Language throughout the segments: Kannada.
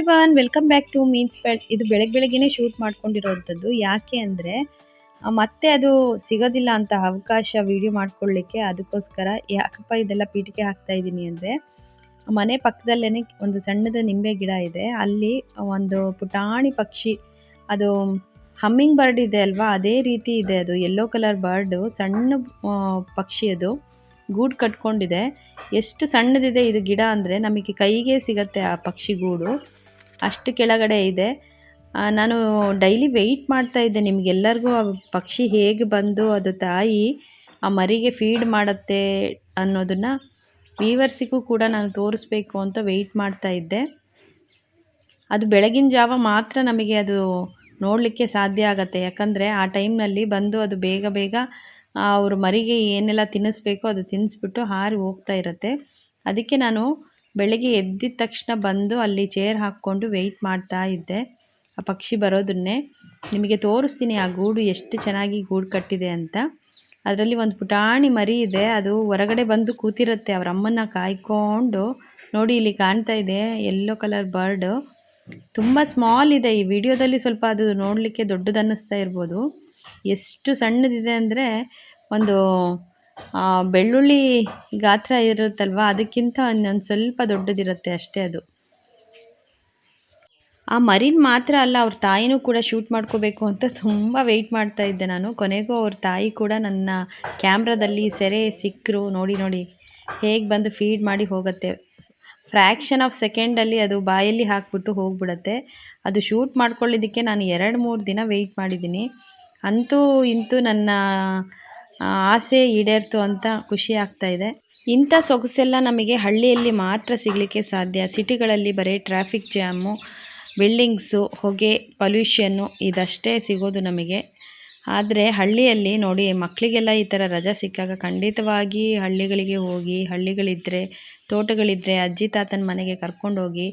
Everyone welcome back to means felt ಇದು ಬೆಳಗ್ಗೆ ಬೆಳಗ್ಗೆನೇ ಶೂಟ್ ಮಾಡ್ಕೊಂಡಿರೋವಂಥದ್ದು ಯಾಕೆ ಅಂದರೆ ಮತ್ತೆ ಅದು ಸಿಗೋದಿಲ್ಲ ಅಂತ ಅವಕಾಶ ವಿಡಿಯೋ ಮಾಡ್ಕೊಳ್ಳಿಕ್ಕೆ, ಅದಕ್ಕೋಸ್ಕರ ಯಾಕಪ್ಪ ಇದೆಲ್ಲ ಪೀಠಿಕೆ ಹಾಕ್ತಾ ಇದ್ದೀನಿ ಅಂದರೆ, ಮನೆ ಪಕ್ಕದಲ್ಲೇ ಒಂದು ಸಣ್ಣದ ನಿಂಬೆ ಗಿಡ ಇದೆ. ಅಲ್ಲಿ ಒಂದು ಪುಟಾಣಿ ಪಕ್ಷಿ, ಅದು ಹಮ್ಮಿಂಗ್ ಬರ್ಡ್ ಇದೆ ಅಲ್ವಾ? ಅದೇ ರೀತಿ ಇದೆ ಅದು. ಯೆಲ್ಲೋ ಕಲರ್ ಬರ್ಡು ಸಣ್ಣ ಪಕ್ಷಿ ಅದು. ಗೂಡು ಕಟ್ಕೊಂಡಿದೆ. ಎಷ್ಟು ಸಣ್ಣದಿದೆ ಇದು ಗಿಡ ಅಂದರೆ, ನಮಗೆ ಕೈಗೆ ಸಿಗತ್ತೆ ಆ ಪಕ್ಷಿ ಗೂಡು. ಅಷ್ಟು ಕೆಳಗಡೆ ಇದೆ. ನಾನು ಡೈಲಿ ವೆಯ್ಟ್ ಮಾಡ್ತಾ ಇದ್ದೆ. ನಿಮಗೆಲ್ಲರಿಗೂ ಆ ಪಕ್ಷಿ ಹೇಗೆ ಬಂದು ಅದು ತಾಯಿ ಆ ಮರಿಗೆ ಫೀಡ್ ಮಾಡುತ್ತೆ ಅನ್ನೋದನ್ನು ವೀವರ್ಸಿಗೂ ಕೂಡ ನಾನು ತೋರಿಸ್ಬೇಕು ಅಂತ ವೆಯ್ಟ್ ಮಾಡ್ತಾ ಇದ್ದೆ. ಅದು ಬೆಳಗಿನ ಜಾವ ಮಾತ್ರ ನಮಗೆ ಅದು ನೋಡಲಿಕ್ಕೆ ಸಾಧ್ಯ ಆಗತ್ತೆ. ಯಾಕಂದರೆ ಆ ಟೈಮ್ನಲ್ಲಿ ಬಂದು ಅದು ಬೇಗ ಬೇಗ ಅವ್ರ ಮರಿಗೆ ಏನೆಲ್ಲ ತಿನ್ನಿಸ್ಬೇಕೋ ಅದು ತಿನ್ನಿಸ್ಬಿಟ್ಟು ಹಾರಿ ಹೋಗ್ತಾ ಇರುತ್ತೆ. ಅದಕ್ಕೆ ನಾನು ಬೆಳಗ್ಗೆ ಎದ್ದಿದ ತಕ್ಷಣ ಬಂದು ಅಲ್ಲಿ ಚೇರ್ ಹಾಕ್ಕೊಂಡು ವೆಯ್ಟ್ ಮಾಡ್ತಾ ಇದ್ದೆ. ಆ ಪಕ್ಷಿ ಬರೋದನ್ನೇ ನಿಮಗೆ ತೋರಿಸ್ತೀನಿ, ಆ ಗೂಡು ಎಷ್ಟು ಚೆನ್ನಾಗಿ ಗೂಡು ಕಟ್ಟಿದೆ ಅಂತ. ಅದರಲ್ಲಿ ಒಂದು ಪುಟಾಣಿ ಮರಿ ಇದೆ, ಅದು ಹೊರಗಡೆ ಬಂದು ಕೂತಿರುತ್ತೆ. ಅವ್ರ ಅಮ್ಮನ ಕಾಯ್ಕೊಂಡು ನೋಡಿ ಇಲ್ಲಿ ಕಾಣ್ತಾ ಇದೆ ಯೆಲ್ಲೋ ಕಲರ್ ಬರ್ಡು ತುಂಬ ಸ್ಮಾಲ್ ಇದೆ, ಈ ವಿಡಿಯೋದಲ್ಲಿ ಸ್ವಲ್ಪ ಅದು ನೋಡಲಿಕ್ಕೆ ದೊಡ್ಡದನ್ನಿಸ್ತಾ ಇರ್ಬೋದು. ಎಷ್ಟು ಸಣ್ಣದಿದೆ ಅಂದರೆ ಒಂದು ಬೆಳ್ಳುಳ್ಳಿ ಗಾತ್ರ ಇರುತ್ತಲ್ವ, ಅದಕ್ಕಿಂತ ಒಂದು ಸ್ವಲ್ಪ ದೊಡ್ಡದಿರುತ್ತೆ ಅಷ್ಟೇ ಅದು. ಆ ಮರಿನ್ ಮಾತ್ರ ಅಲ್ಲ, ಅವ್ರ ತಾಯಿನೂ ಕೂಡ ಶೂಟ್ ಮಾಡ್ಕೋಬೇಕು ಅಂತ ತುಂಬ ವೆಯ್ಟ್ ಮಾಡ್ತಾ ಇದ್ದೆ ನಾನು. ಕೊನೆಗೂ ಅವ್ರ ತಾಯಿ ಕೂಡ ನನ್ನ ಕ್ಯಾಮ್ರಾದಲ್ಲಿ ಸೆರೆ ಸಿಕ್ಕರು ನೋಡಿ ನೋಡಿ, ಹೇಗೆ ಬಂದು ಫೀಡ್ ಮಾಡಿ ಹೋಗುತ್ತೆ. ಫ್ರ್ಯಾಕ್ಷನ್ ಆಫ್ ಸೆಕೆಂಡಲ್ಲಿ ಅದು ಬಾಯಲ್ಲಿ ಹಾಕ್ಬಿಟ್ಟು ಹೋಗ್ಬಿಡತ್ತೆ. ಅದು ಶೂಟ್ ಮಾಡ್ಕೊಳ್ಳೋದಕ್ಕೆ ನಾನು ಎರಡು ಮೂರು ದಿನ ವೆಯ್ಟ್ ಮಾಡಿದ್ದೀನಿ. ಅಂತೂ ಇಂತೂ ನನ್ನ ಆಸೆ ಈಡೇರ್ತು ಅಂತ ಖುಷಿ ಆಗ್ತಾ ಇದೆ. ಇಂಥ ಸೊಗಸೆಲ್ಲ ನಮಗೆ ಹಳ್ಳಿಯಲ್ಲಿ ಮಾತ್ರ ಸಿಗಲಿಕ್ಕೆ ಸಾಧ್ಯ. ಸಿಟಿಗಳಲ್ಲಿ ಬರೀ ಟ್ರಾಫಿಕ್ ಜಾಮು, ಬಿಲ್ಡಿಂಗ್ಸು, ಹೊಗೆ, ಪೊಲ್ಯೂಷನ್ನು ಇದಷ್ಟೇ ಸಿಗೋದು ನಮಗೆ. ಆದರೆ ಹಳ್ಳಿಯಲ್ಲಿ ನೋಡಿ ಮಕ್ಕಳಿಗೆಲ್ಲ ಈ ಥರ ರಜಾ ಸಿಕ್ಕಾಗ ಖಂಡಿತವಾಗಿ ಹಳ್ಳಿಗಳಿಗೆ ಹೋಗಿ ಹಳ್ಳಿಗಳಿದ್ದರೆ ತೋಟಗಳಿದ್ದರೆ ಅಜ್ಜಿ, ತಾತನ ಮನೆಗೆ ಕರ್ಕೊಂಡೋಗಿ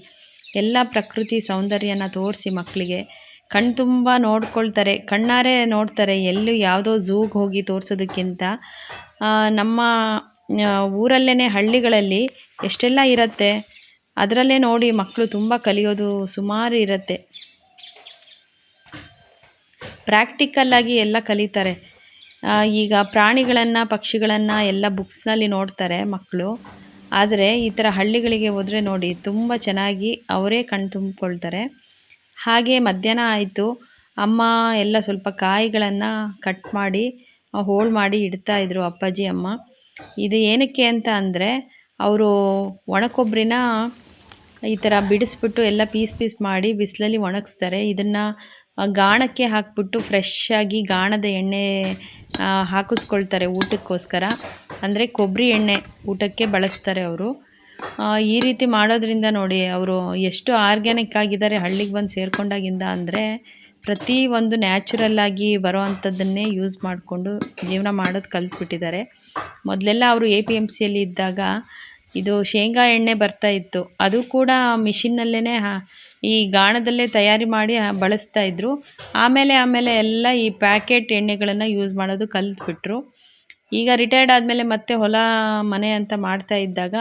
ಎಲ್ಲ ಪ್ರಕೃತಿ ಸೌಂದರ್ಯನ ತೋರಿಸಿ ಮಕ್ಕಳಿಗೆ. ಕಣ್ ತುಂಬ ನೋಡ್ಕೊಳ್ತಾರೆ. ಕಣ್ಣಾರೆ ನೋಡ್ತಾರೆ ಎಲ್ಲೂ ಯಾವುದೋ ಝೂಗೆ ಹೋಗಿ ತೋರಿಸೋದಕ್ಕಿಂತ. ನಮ್ಮ ಊರಲ್ಲೇ ಹಳ್ಳಿಗಳಲ್ಲಿ ಎಷ್ಟೆಲ್ಲ ಇರುತ್ತೆ, ಅದರಲ್ಲೇ ನೋಡಿ ಮಕ್ಕಳು ತುಂಬ ಕಲಿಯೋದು ಸುಮಾರು ಇರುತ್ತೆ. ಪ್ರಾಕ್ಟಿಕಲ್ಲಾಗಿ ಎಲ್ಲ ಕಲಿತಾರೆ. ಈಗ ಪ್ರಾಣಿಗಳನ್ನು, ಪಕ್ಷಿಗಳನ್ನು ಎಲ್ಲ ಬುಕ್ಸ್ನಲ್ಲಿ ನೋಡ್ತಾರೆ ಮಕ್ಕಳು ಆದರೆ ಈ ಥರ ಹಳ್ಳಿಗಳಿಗೆ ಹೋದರೆ ನೋಡಿ ತುಂಬ ಚೆನ್ನಾಗಿ ಅವರೇ ಕಣ್ ತುಂಬಿಕೊಳ್ತಾರೆ. ಹಾಗೆ ಮಧ್ಯಾಹ್ನ ಆಯಿತು. ಅಮ್ಮ ಎಲ್ಲ ಸ್ವಲ್ಪ ಕಾಯಿಗಳನ್ನು ಕಟ್ ಮಾಡಿ ಹೋಳು ಮಾಡಿ ಇಡ್ತಾ ಇದ್ರು ಅಪ್ಪಾಜಿ, ಅಮ್ಮ. ಇದು ಏನಕ್ಕೆ ಅಂತ ಅಂದರೆ, ಅವರು ಒಣಕೊಬ್ಬರಿನ ಈ ಥರ ಬಿಡಿಸ್ಬಿಟ್ಟು ಎಲ್ಲ ಪೀಸ್ ಪೀಸ್ ಮಾಡಿ ಬಿಸಿಲಲ್ಲಿ ಒಣಗಿಸ್ತಾರೆ. ಇದನ್ನು ಗಾಣಕ್ಕೆ ಹಾಕ್ಬಿಟ್ಟು ಫ್ರೆಶ್ ಆಗಿ ಗಾಣದ ಎಣ್ಣೆ ಹಾಕಿಸ್ಕೊಳ್ತಾರೆ ಊಟಕ್ಕೋಸ್ಕರ. ಅಂದರೆ ಕೊಬ್ಬರಿ ಎಣ್ಣೆ ಊಟಕ್ಕೆ ಬಳಸ್ತಾರೆ ಅವರು. ಈ ರೀತಿ ಮಾಡೋದ್ರಿಂದ ನೋಡಿ, ಅವರು ಎಷ್ಟು ಆರ್ಗ್ಯಾನಿಕ್ ಆಗಿದ್ದಾರೆ ಹಳ್ಳಿಗೆ ಬಂದು ಸೇರ್ಕೊಂಡಾಗಿಂದ ಅಂದರೆ ಪ್ರತಿ ಒಂದು ನ್ಯಾಚುರಲ್ ಆಗಿ ಬರೋ ಅಂಥದ್ದನ್ನೇ ಯೂಸ್ ಮಾಡಿಕೊಂಡು ಜೀವನ ಮಾಡೋದು ಕಲ್ತ್ಬಿಟ್ಟಿದ್ದಾರೆ. ಮೊದಲೆಲ್ಲ ಅವರು ಎ ಪಿ ಎಂ ಸಿಯಲ್ಲಿ ಇದ್ದಾಗ ಇದು ಶೇಂಗಾ ಎಣ್ಣೆ ಬರ್ತಾ ಇತ್ತು. ಅದು ಕೂಡ ಮಿಷಿನ್ನಲ್ಲೇ ಈ ಗಾಣದಲ್ಲೇ ತಯಾರಿ ಮಾಡಿ ಬಳಸ್ತಾ ಇದ್ದರು ಆಮೇಲೆ ಆಮೇಲೆ ಎಲ್ಲ ಈ ಪ್ಯಾಕೆಟ್ ಎಣ್ಣೆಗಳನ್ನು ಯೂಸ್ ಮಾಡೋದು ಕಲ್ತ್ಬಿಟ್ರು. ಈಗ ರಿಟೈರ್ಡ್ ಆದಮೇಲೆ ಮತ್ತೆ ಹೊಲ ಮನೆ ಅಂತ ಮಾಡ್ತಾ ಇದ್ದಾಗ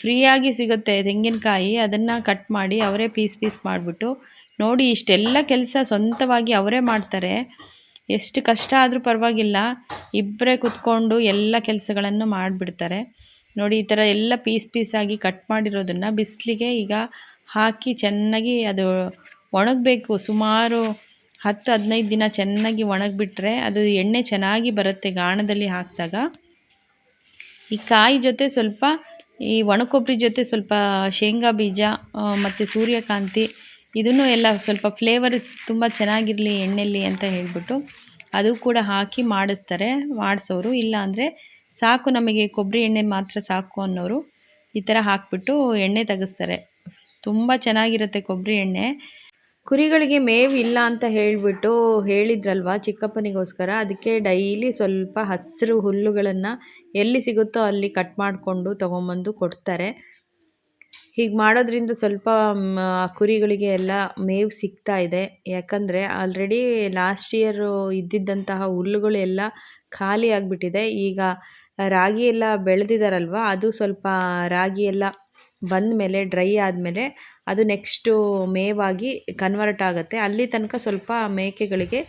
ಫ್ರೀಯಾಗಿ ಸಿಗುತ್ತೆ ತೆಂಗಿನಕಾಯಿ, ಅದನ್ನು ಕಟ್ ಮಾಡಿ ಅವರೇ ಪೀಸ್ ಪೀಸ್ ಮಾಡಿಬಿಟ್ಟು ನೋಡಿ ಇಷ್ಟೆಲ್ಲ ಕೆಲಸ ಸ್ವಂತವಾಗಿ ಅವರೇ ಮಾಡ್ತಾರೆ. ಎಷ್ಟು ಕಷ್ಟ ಆದರೂ ಪರವಾಗಿಲ್ಲ ಇಬ್ಬರೇ ಕುತ್ಕೊಂಡು ಎಲ್ಲ ಕೆಲಸಗಳನ್ನು ಮಾಡಿಬಿಡ್ತಾರೆ. ನೋಡಿ ಈ ಥರ ಎಲ್ಲ ಪೀಸ್ ಪೀಸಾಗಿ ಕಟ್ ಮಾಡಿರೋದನ್ನು ಬಿಸಿಲಿಗೆ ಈಗ ಹಾಕಿ ಚೆನ್ನಾಗಿ ಅದು ಒಣಗಬೇಕು. ಸುಮಾರು ಹತ್ತು, ಹದಿನೈದು ದಿನ ಚೆನ್ನಾಗಿ ಒಣಗಿಬಿಟ್ರೆ ಅದು ಎಣ್ಣೆ ಚೆನ್ನಾಗಿ ಬರುತ್ತೆ ಗಾಣದಲ್ಲಿ ಹಾಕಿದಾಗ. ಈ ಕಾಯಿ ಜೊತೆ ಸ್ವಲ್ಪ ಈ ಒಣಕೊಬ್ಬರಿ ಜೊತೆ ಸ್ವಲ್ಪ ಶೇಂಗಾ ಬೀಜ ಮತ್ತು ಸೂರ್ಯಕಾಂತಿ, ಇದನ್ನು ಎಲ್ಲ ಸ್ವಲ್ಪ ಫ್ಲೇವರ್ ತುಂಬ ಚೆನ್ನಾಗಿರಲಿ ಎಣ್ಣೆಯಲ್ಲಿ ಅಂತ ಹೇಳಿಬಿಟ್ಟು ಅದು ಕೂಡ ಹಾಕಿ ಮಾಡಿಸ್ತಾರೆ, ಮಾಡಿಸೋರು. ಇಲ್ಲ ಅಂದರೆ ಸಾಕು ನಮಗೆ ಕೊಬ್ಬರಿ ಎಣ್ಣೆ ಮಾತ್ರ ಸಾಕು ಅನ್ನೋರು ಈ ಥರ ಹಾಕಿಬಿಟ್ಟು ಎಣ್ಣೆ ತೆಗೆಸ್ತಾರೆ. ತುಂಬ ಚೆನ್ನಾಗಿರುತ್ತೆ ಕೊಬ್ಬರಿ ಎಣ್ಣೆ. ಕುರಿಗಳಿಗೆ ಮೇವು ಇಲ್ಲ ಅಂತ ಹೇಳಿಬಿಟ್ಟು ಹೇಳಿದ್ರಲ್ವ ಚಿಕ್ಕಪ್ಪನಿಗೋಸ್ಕರ, ಅದಕ್ಕೆ ಡೈಲಿ ಸ್ವಲ್ಪ ಹಸಿರು ಹುಲ್ಲುಗಳನ್ನು ಎಲ್ಲಿ ಸಿಗುತ್ತೋ ಅಲ್ಲಿ ಕಟ್ ಮಾಡಿಕೊಂಡು ತೊಗೊಂಬಂದು ಕೊಡ್ತಾರೆ. ಹೀಗೆ ಮಾಡೋದ್ರಿಂದ ಸ್ವಲ್ಪ ಕುರಿಗಳಿಗೆ ಎಲ್ಲ ಮೇವು ಸಿಗ್ತಾ ಇದೆ. ಯಾಕಂದರೆ ಆಲ್ರೆಡಿ ಲಾಸ್ಟ್ ಇಯರು ಇದ್ದಿದ್ದಂತಹ ಹುಲ್ಲುಗಳು ಎಲ್ಲ ಖಾಲಿ ಆಗಿಬಿಟ್ಟಿದೆ. ಈಗ ರಾಗಿ ಎಲ್ಲ ಬೆಳೆದಿದ್ದಾರಲ್ವ ಅದು ಸ್ವಲ್ಪ ರಾಗಿ ಎಲ್ಲ ಬಂದ ಮೇಲೆ ಡ್ರೈ ಆದಮೇಲೆ ಅದು ನೆಕ್ಸ್ಟು ಮೇವಾಗಿ ಕನ್ವರ್ಟ್ ಆಗುತ್ತೆ. ಅಲ್ಲಿ ತನಕ ಸ್ವಲ್ಪ ಮೇಕೆಗಳಿಗೆ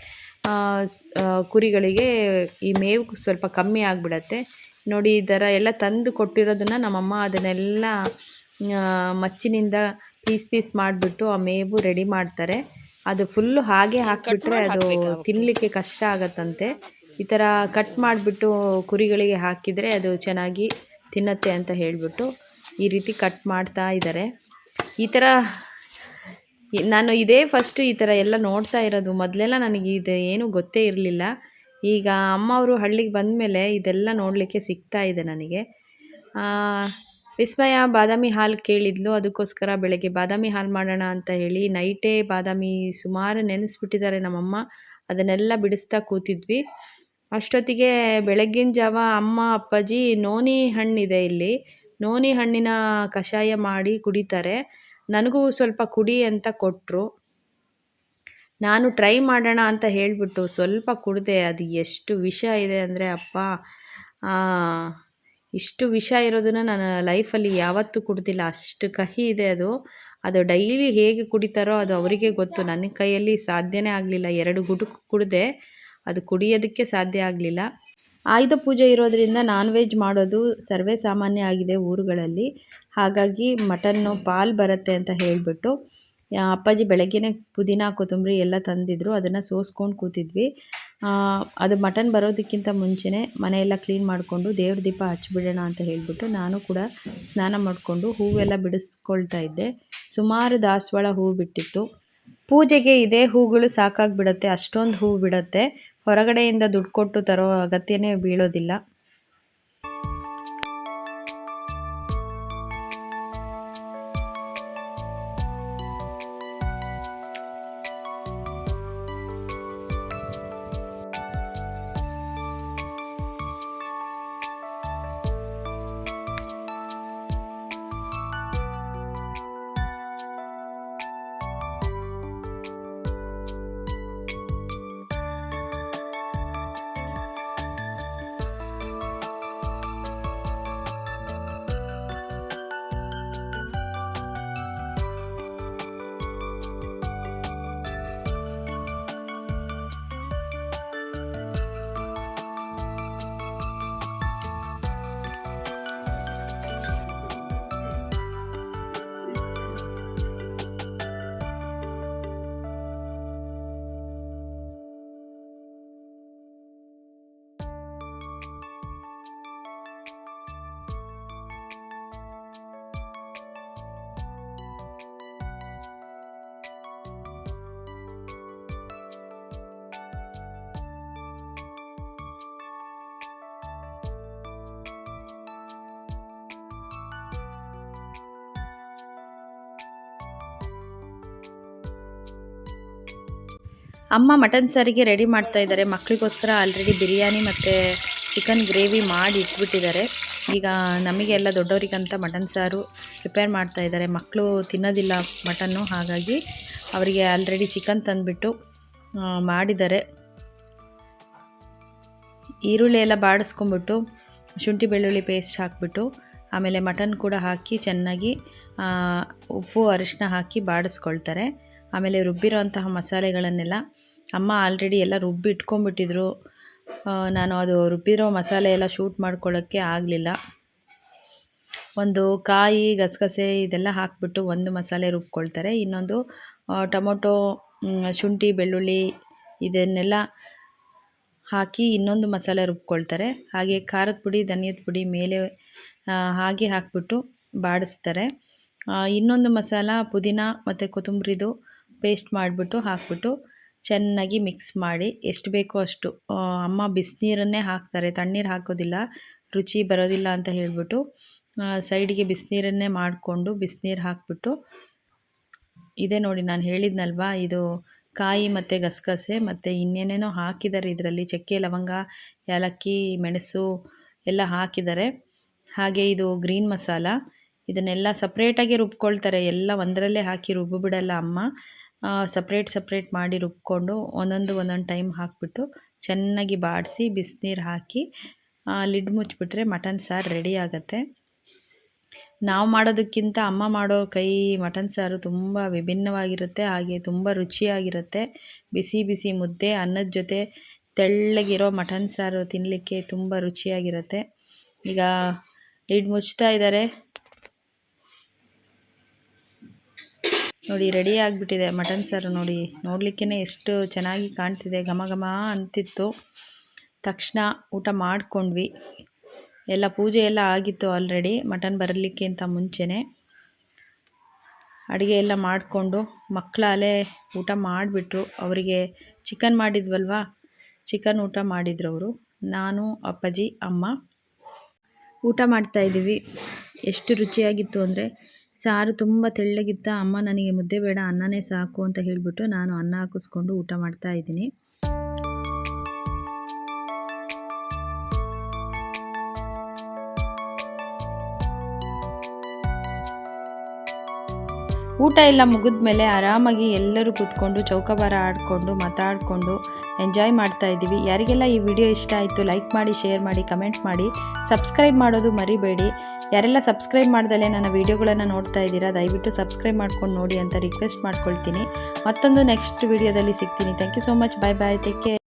ಕುರಿಗಳಿಗೆ ಈ ಮೇವು ಸ್ವಲ್ಪ ಕಮ್ಮಿ ಆಗಿಬಿಡತ್ತೆ. ನೋಡಿ ಈ ಥರ ಎಲ್ಲ ತಂದು ಕೊಟ್ಟಿರೋದನ್ನು ನಮ್ಮಮ್ಮ ಅದನ್ನೆಲ್ಲ ಮಚ್ಚಿನಿಂದ ಪೀಸ್ ಪೀಸ್ ಮಾಡಿಬಿಟ್ಟು ಆ ಮೇವು ರೆಡಿ ಮಾಡ್ತಾರೆ. ಅದು ಫುಲ್ಲು ಹಾಗೆ ಹಾಕಿಬಿಟ್ರೆ ಅದು ತಿನ್ನಲಿಕ್ಕೆ ಕಷ್ಟ ಆಗತ್ತಂತೆ. ಈ ಥರ ಕಟ್ ಮಾಡಿಬಿಟ್ಟು ಕುರಿಗಳಿಗೆ ಹಾಕಿದರೆ ಅದು ಚೆನ್ನಾಗಿ ತಿನ್ನತ್ತೆ ಅಂತ ಹೇಳಿಬಿಟ್ಟು ಈ ರೀತಿ ಕಟ್ ಮಾಡ್ತಾ ಇದ್ದಾರೆ ಈ ಥರ ನಾನು ಇದೇ ಫಸ್ಟು ಈ ಥರ ಎಲ್ಲ ನೋಡ್ತಾ ಇರೋದು. ಮೊದಲೆಲ್ಲ ನನಗೆ ಇದು ಏನೂ ಗೊತ್ತೇ ಇರಲಿಲ್ಲ. ಈಗ ಅಮ್ಮ ಅವರು ಹಳ್ಳಿಗೆ ಬಂದಮೇಲೆ ಇದೆಲ್ಲ ನೋಡಲಿಕ್ಕೆ ಸಿಗ್ತಾ ಇದೆ ನನಗೆ. ವಿಸ್ಮಯ ಬಾದಾಮಿ ಹಾಲು ಕೇಳಿದ್ಲು. ಅದಕ್ಕೋಸ್ಕರ ಬೆಳಗ್ಗೆ ಬಾದಾಮಿ ಹಾಲು ಮಾಡೋಣ ಅಂತ ಹೇಳಿ ನೈಟೇ ಬಾದಾಮಿ ಸುಮಾರು ನೆನೆಸ್ಬಿಟ್ಟಿದ್ದಾರೆ ನಮ್ಮಮ್ಮ. ಅದನ್ನೆಲ್ಲ ಬಿಡಿಸ್ತಾ ಕೂತಿದ್ವಿ. ಅಷ್ಟೊತ್ತಿಗೆ ಬೆಳಗ್ಗಿನ ಜಾವ ಅಮ್ಮ, ಅಪ್ಪಾಜಿ, ನೋನಿ ಹಣ್ಣಿದೆ ಇಲ್ಲಿ. ನೋನಿ ಹಣ್ಣಿನ ಕಷಾಯ ಮಾಡಿ ಕುಡಿತಾರೆ. ನನಗೂ ಸ್ವಲ್ಪ ಕುಡಿ ಅಂತ ಕೊಟ್ಟರು ನಾನು ಟ್ರೈ ಮಾಡೋಣ ಅಂತ ಹೇಳಿಬಿಟ್ಟು ಸ್ವಲ್ಪ ಕುಡಿದೆ. ಅದು ಎಷ್ಟು ವಿಷ ಇದೆ ಅಂದರೆ ಅಪ್ಪ ಇಷ್ಟು ವಿಷ ಇರೋದನ್ನು ನಾನು ಲೈಫಲ್ಲಿ ಯಾವತ್ತೂ ಕುಡ್ದಿಲ್ಲ. ಅಷ್ಟು ಕಹಿ ಇದೆ ಅದು. ಅದು ಡೈಲಿ ಹೇಗೆ ಕುಡಿತಾರೋ ಅದು ಅವರಿಗೆ ಗೊತ್ತು. ನನ್ನ ಕೈಯಲ್ಲಿ ಸಾಧ್ಯನೇ ಆಗಲಿಲ್ಲ. ಎರಡು ಗುಡುಕು ಕುಡಿದೆ. ಅದು ಕುಡಿಯೋದಕ್ಕೆ ಸಾಧ್ಯ ಆಗಲಿಲ್ಲ. ಆಯುಧ ಪೂಜೆ ಇರೋದರಿಂದ ನಾನ್ ವೆಜ್ ಮಾಡೋದು ಸರ್ವೇ ಸಾಮಾನ್ಯ ಆಗಿದೆ ಊರುಗಳಲ್ಲಿ. ಹಾಗಾಗಿ ಮಟನ್ನು ಪಾಲ್ ಬರುತ್ತೆ ಅಂತ ಹೇಳಿಬಿಟ್ಟು ಅಪ್ಪಾಜಿ ಬೆಳಗ್ಗೆನೇ ಪುದೀನ, ಕೊತ್ತಂಬರಿ ಎಲ್ಲ ತಂದಿದ್ರು. ಅದನ್ನು ಸೋಸ್ಕೊಂಡು ಕೂತಿದ್ವಿ. ಅದು ಮಟನ್ ಬರೋದಕ್ಕಿಂತ ಮುಂಚೆನೇ ಮನೆಯೆಲ್ಲ ಕ್ಲೀನ್ ಮಾಡಿಕೊಂಡು ದೇವ್ರ ದೀಪ ಹಚ್ಚಿಬಿಡೋಣ ಅಂತ ಹೇಳಿಬಿಟ್ಟು ನಾನು ಕೂಡ ಸ್ನಾನ ಮಾಡಿಕೊಂಡು ಹೂವೆಲ್ಲ ಬಿಡಿಸ್ಕೊಳ್ತಾ ಇದ್ದೆ. ಸುಮಾರು ದಾಸವಾಳ ಹೂವು ಬಿಟ್ಟಿತ್ತು. ಪೂಜೆಗೆ ಇದೇ ಹೂಗಳು ಸಾಕಾಗಿಬಿಡತ್ತೆ, ಅಷ್ಟೊಂದು ಹೂವು ಬಿಡತ್ತೆ. ಹೊರಗಡೆಯಿಂದ ದುಡ್ಡು ಕೊಟ್ಟು ತರೋ ಅಗತ್ಯನೇ ಬೀಳೋದಿಲ್ಲ. ಅಮ್ಮ ಮಟನ್ ಸಾರಿಗೆ ರೆಡಿ ಮಾಡ್ತಾ ಇದ್ದಾರೆ. ಮಕ್ಕಳಿಗೋಸ್ಕರ ಆಲ್ರೆಡಿ ಬಿರಿಯಾನಿ ಮತ್ತು ಚಿಕನ್ ಗ್ರೇವಿ ಮಾಡಿ ಇಟ್ಬಿಟ್ಟಿದ್ದಾರೆ. ಈಗ ನಮಗೆಲ್ಲ ದೊಡ್ಡವರಿಗಂತ ಮಟನ್ ಸಾರು ಪ್ರಿಪೇರ್ ಮಾಡ್ತಾ ಇದ್ದಾರೆ. ಮಕ್ಕಳು ತಿನ್ನೋದಿಲ್ಲ ಮಟನ್ನು, ಹಾಗಾಗಿ ಅವರಿಗೆ ಆಲ್ರೆಡಿ ಚಿಕನ್ ತಂದುಬಿಟ್ಟು ಮಾಡಿದ್ದಾರೆ. ಈರುಳ್ಳಿ ಎಲ್ಲ ಬಾಡಿಸ್ಕೊಂಬಿಟ್ಟು ಶುಂಠಿ ಬೆಳ್ಳುಳ್ಳಿ ಪೇಸ್ಟ್ ಹಾಕಿಬಿಟ್ಟು, ಆಮೇಲೆ ಮಟನ್ ಕೂಡ ಹಾಕಿ ಚೆನ್ನಾಗಿ ಉಪ್ಪು ಅರಿಶಿನ ಹಾಕಿ ಬಾಡಿಸ್ಕೊಳ್ತಾರೆ. ಆಮೇಲೆ ರುಬ್ಬಿರೋ ಅಂತಹ ಮಸಾಲೆಗಳನ್ನೆಲ್ಲ ಅಮ್ಮ ಆಲ್ರೆಡಿ ಎಲ್ಲ ರುಬ್ಬಿ ಇಟ್ಕೊಂಡ್ಬಿಟ್ಟಿದ್ರು ನಾನು ಅದು ರುಬ್ಬಿರೋ ಮಸಾಲೆ ಎಲ್ಲ ಶೂಟ್ ಮಾಡ್ಕೊಳ್ಳೋಕ್ಕೆ ಆಗಲಿಲ್ಲ. ಒಂದು ಕಾಯಿ, ಗಸಗಸೆ ಇದೆಲ್ಲ ಹಾಕಿಬಿಟ್ಟು ಒಂದು ಮಸಾಲೆ ರುಬ್ಕೊಳ್ತಾರೆ. ಇನ್ನೊಂದು ಟೊಮೊಟೊ ಶುಂಠಿ, ಬೆಳ್ಳುಳ್ಳಿ ಇದನ್ನೆಲ್ಲ ಹಾಕಿ ಇನ್ನೊಂದು ಮಸಾಲೆ ರುಬ್ಕೊಳ್ತಾರೆ. ಹಾಗೆ ಖಾರದ ಪುಡಿ, ಧನಿಯದ ಪುಡಿ ಮೇಲೆ ಹಾಗೆ ಹಾಕಿಬಿಟ್ಟು ಬಾಡಿಸ್ತಾರೆ. ಇನ್ನೊಂದು ಮಸಾಲ ಪುದೀನ ಮತ್ತು ಕೊತ್ತಂಬರಿದು ಪೇಸ್ಟ್ ಮಾಡಿಬಿಟ್ಟು ಹಾಕ್ಬಿಟ್ಟು ಚೆನ್ನಾಗಿ ಮಿಕ್ಸ್ ಮಾಡಿ ಎಷ್ಟು ಬೇಕೋ ಅಷ್ಟು ಅಮ್ಮ ಬಿಸಿನೀರನ್ನೇ ಹಾಕ್ತಾರೆ, ತಣ್ಣೀರು ಹಾಕೋದಿಲ್ಲ, ರುಚಿ ಬರೋದಿಲ್ಲ ಅಂತ ಹೇಳಿಬಿಟ್ಟು ಸೈಡಿಗೆ ಬಿಸಿನೀರನ್ನೇ ಮಾಡಿಕೊಂಡು ಬಿಸಿನೀರು ಹಾಕಿಬಿಟ್ಟು, ಇದೇ ನೋಡಿ ನಾನು ಹೇಳಿದ್ನಲ್ವಾ, ಇದು ಕಾಯಿ ಮತ್ತು ಗಸಗಸೆ ಮತ್ತು ಇನ್ನೇನೇನೋ ಹಾಕಿದ್ದಾರೆ ಇದರಲ್ಲಿ, ಚಕ್ಕೆ, ಲವಂಗ, ಏಲಕ್ಕಿ, ಮೆಣಸು ಎಲ್ಲ ಹಾಕಿದ್ದಾರೆ. ಹಾಗೆ ಇದು ಗ್ರೀನ್ ಮಸಾಲ, ಇದನ್ನೆಲ್ಲ ಸಪ್ರೇಟಾಗಿ ರುಬ್ಕೊಳ್ತಾರೆ, ಎಲ್ಲ ಒಂದರಲ್ಲೇ ಹಾಕಿ ರುಬ್ಬಿಬಿಡಲ್ಲ ಅಮ್ಮ. ಸಪ್ರೇಟ್ ಸಪ್ರೇಟ್ ಮಾಡಿ ರುಬ್ಕೊಂಡು ಒಂದೊಂದು ಒಂದೊಂದು ಟೈಮ್ ಹಾಕಿಬಿಟ್ಟು ಚೆನ್ನಾಗಿ ಬಾಡಿಸಿ ಬಿಸಿನೀರು ಹಾಕಿ ಲಿಡ್ ಮುಚ್ಚಿಬಿಟ್ರೆ ಮಟನ್ ಸಾರು ರೆಡಿ ಆಗುತ್ತೆ. ನಾವು ಮಾಡೋದಕ್ಕಿಂತ ಅಮ್ಮ ಮಾಡೋ ಕೈ ಮಟನ್ ಸಾರು ತುಂಬ ವಿಭಿನ್ನವಾಗಿರುತ್ತೆ, ಹಾಗೆ ತುಂಬ ರುಚಿಯಾಗಿರುತ್ತೆ. ಬಿಸಿ ಬಿಸಿ ಮುದ್ದೆ, ಅನ್ನದ ಜೊತೆ ತೆಳ್ಳಗಿರೋ ಮಟನ್ ಸಾರು ತಿನ್ನಲಿಕ್ಕೆ ತುಂಬ ರುಚಿಯಾಗಿರುತ್ತೆ. ಈಗ ಲಿಡ್ ಮುಚ್ತಾ ಇದ್ದಾರೆ ನೋಡಿ ರೆಡಿ ಆಗಿಬಿಟ್ಟಿದೆ ಮಟನ್ ಸಾರು ನೋಡಿ. ನೋಡಲಿಕ್ಕೇ ಎಷ್ಟು ಚೆನ್ನಾಗಿ ಕಾಣ್ತಿದೆ, ಘಮ ಘಮ ಅಂತಿತ್ತು. ತಕ್ಷಣ ಊಟ ಮಾಡಿಕೊಂಡ್ವಿ. ಎಲ್ಲ ಪೂಜೆ ಎಲ್ಲ ಆಗಿತ್ತು ಆಲ್ರೆಡಿ ಮಟನ್ ಬರಲಿಕ್ಕೆ ಅಂತ ಮುಂಚೆನೇ. ಅಡುಗೆ ಎಲ್ಲ ಮಾಡಿಕೊಂಡು ಮಕ್ಕಳಲ್ಲೇ ಊಟ ಮಾಡಿಬಿಟ್ರು. ಅವರಿಗೆ ಚಿಕನ್ ಮಾಡಿದ್ವಲ್ವ? ಚಿಕನ್ ಊಟ ಮಾಡಿದ್ರು ಅವರು. ನಾನು, ಅಪ್ಪಾಜಿ, ಅಮ್ಮ. ಊಟ ಮಾಡ್ತಾಯಿದ್ದೀವಿ ಎಷ್ಟು ರುಚಿಯಾಗಿತ್ತು ಅಂದರೆ ಸಾರು ತುಂಬ ತೆಳ್ಳಗಿತ್ತ, ಅಮ್ಮ ನನಗೆ ಮುದ್ದೆ ಬೇಡ, ಅನ್ನನೇ ಸಾಕು ಅಂತ ಹೇಳಿಬಿಟ್ಟು ನಾನು ಅನ್ನ ಹಾಕಿಸ್ಕೊಂಡು ಊಟ ಮಾಡ್ತಾ ಇದ್ದೀನಿ. ಊಟ ಎಲ್ಲ ಮುಗಿದ ಮೇಲೆ ಆರಾಮಾಗಿ ಎಲ್ಲರೂ ಕೂತ್ಕೊಂಡು ಚೌಕಬಾರ ಆಡಿಕೊಂಡು, ಮಾತಾಡಿಕೊಂಡು ಎಂಜಾಯ್ ಮಾಡ್ತಾ ಇದ್ದೀವಿ. ಯಾರಿಗೆಲ್ಲ ಈ ವಿಡಿಯೋ ಇಷ್ಟ ಆಯಿತು ಲೈಕ್ ಮಾಡಿ ಶೇರ್ ಮಾಡಿ ಕಮೆಂಟ್ ಮಾಡಿ ಸಬ್ಸ್ಕ್ರೈಬ್ ಮಾಡೋದು ಮರಿಬೇಡಿ. ಯಾರೆಲ್ಲ ಸಬ್ಸ್ಕ್ರೈಬ್ ಮಾಡ್ದಲೇ ನನ್ನ ವೀಡಿಯೋಗಳನ್ನು ನೋಡ್ತಾ ಇದ್ದೀರಾ, ದಯವಿಟ್ಟು ಸಬ್ಸ್ಕ್ರೈಬ್ ಮಾಡ್ಕೊಂಡು ನೋಡಿ ಅಂತ ರಿಕ್ವೆಸ್ಟ್ ಮಾಡ್ಕೊಳ್ತೀನಿ. ಮತ್ತೊಂದು ನೆಕ್ಸ್ಟ್ ವೀಡಿಯೋದಲ್ಲಿ ಸಿಗ್ತೀನಿ. Thank you so much bye bye take care